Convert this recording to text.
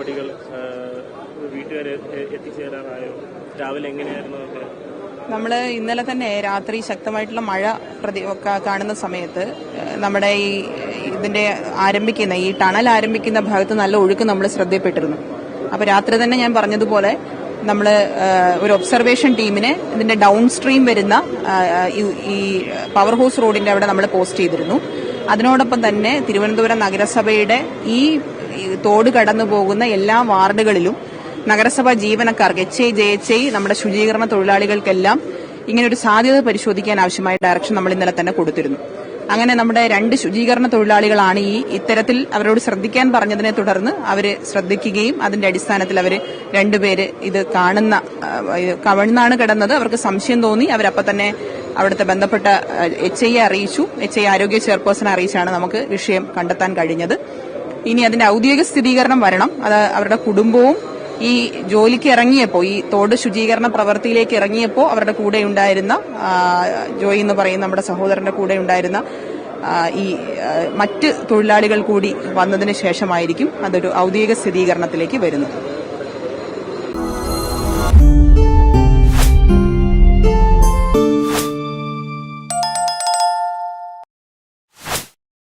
നടപടികൾ വീട്ടുകാരെ എത്തിച്ചേരാറായോ? രാവിലെ എങ്ങനെയായിരുന്നു ഒക്കെ നമ്മൾ ഇന്നലെ തന്നെ രാത്രി ശക്തമായിട്ടുള്ള മഴ പ്രതി കാണുന്ന സമയത്ത് നമ്മുടെ ഈ ഇതിന്റെ ആരംഭിക്കുന്ന ഈ ടണൽ ആരംഭിക്കുന്ന ഭാഗത്ത് നല്ല ഒഴുക്ക് നമ്മൾ ശ്രദ്ധയപ്പെട്ടിരുന്നു അപ്പൊ രാത്രി തന്നെ ഞാൻ പറഞ്ഞതുപോലെ നമ്മൾ ഒരു ഒബ്സർവേഷൻ ടീമിനെ ഇതിന്റെ ഡൗൺ സ്ട്രീം വരുന്ന ഈ- പവർ ഹൗസ് റോഡിന്റെ അവിടെ നമ്മൾ പോസ്റ്റ് ചെയ്തിരുന്നു. അതിനോടൊപ്പം തന്നെ തിരുവനന്തപുരം നഗരസഭയുടെ ഈ തോട് കടന്നു പോകുന്ന എല്ലാ വാർഡുകളിലും നഗരസഭാ ജീവനക്കാർക്ക് H I J H I നമ്മുടെ ശുചീകരണ തൊഴിലാളികൾക്കെല്ലാം ഇങ്ങനെ ഒരു സാധ്യത പരിശോധിക്കാൻ ആവശ്യമായ ഡയറക്ഷൻ നമ്മൾ ഇന്നലെ തന്നെ കൊടുത്തിരുന്നു. അങ്ങനെ നമ്മുടെ രണ്ട് ശുചീകരണ തൊഴിലാളികളാണ് ഈ ഇത്തരത്തിൽ അവരോട് ശ്രദ്ധിക്കാൻ പറഞ്ഞതിനെ തുടർന്ന് അവർ ശ്രദ്ധിക്കുകയും അതിന്റെ അടിസ്ഥാനത്തിൽ അവർ രണ്ടുപേര് ഇത് കാണുന്ന ഇത് കിടന്നത്. അവർക്ക് സംശയം തോന്നി. അവരപ്പം തന്നെ അവിടുത്തെ ബന്ധപ്പെട്ട എച്ച് ഐ അറിയിച്ചു. എച്ച് ഐ ആരോഗ്യ ചെയർപേഴ്സണെ അറിയിച്ചാണ് നമുക്ക് വിഷയം കണ്ടെത്താൻ കഴിഞ്ഞത്. ഇനി അതിന്റെ ഔദ്യോഗിക സ്ഥിരീകരണം വരണം. അത് അവരുടെ കുടുംബവും ഈ ജോലിക്ക് ഇറങ്ങിയപ്പോൾ ഈ തോട് ശുചീകരണ പ്രവൃത്തിയിലേക്ക് ഇറങ്ങിയപ്പോൾ അവരുടെ കൂടെ ഉണ്ടായിരുന്ന ജോയി എന്ന് പറയുന്ന നമ്മുടെ സഹോദരന്റെ കൂടെ ഉണ്ടായിരുന്ന ഈ മറ്റ് തൊഴിലാളികൾ കൂടി വന്നതിന് ശേഷമായിരിക്കും അതൊരു ഔദ്യോഗിക സ്ഥിരീകരണത്തിലേക്ക് വരുന്നത്.